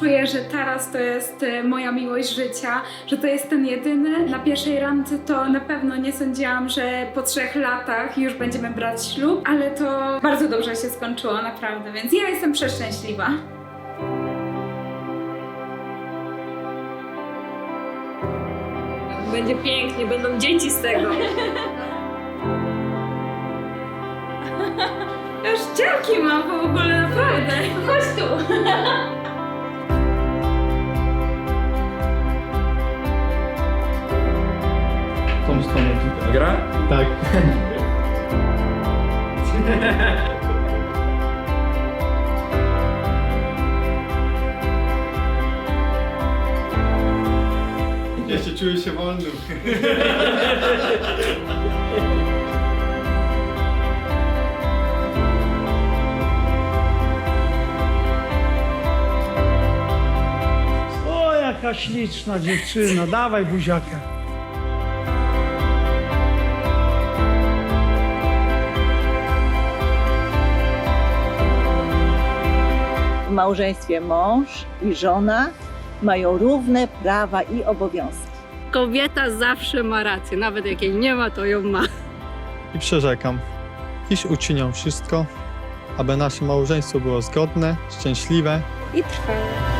Czuję, że teraz to jest e, moja miłość życia, że to jest ten jedyny. Na pierwszej randce to na pewno nie sądziłam, że po trzech latach już będziemy brać ślub, ale to bardzo dobrze się skończyło, naprawdę, więc ja jestem przeszczęśliwa. Będzie pięknie, będą dzieci z tego. Już ciarki mam w ogóle, naprawdę. Chodź tu. Tą stronę tutaj. Gra? Tak. Jeszcze czuję się wolny. O, jaka śliczna dziewczyna, dawaj buziaka. Małżeństwie mąż i żona mają równe prawa i obowiązki. Kobieta zawsze ma rację, nawet jak jej nie ma, to ją ma. I przyrzekam, iż uczynią wszystko, aby nasze małżeństwo było zgodne, szczęśliwe I trwałe.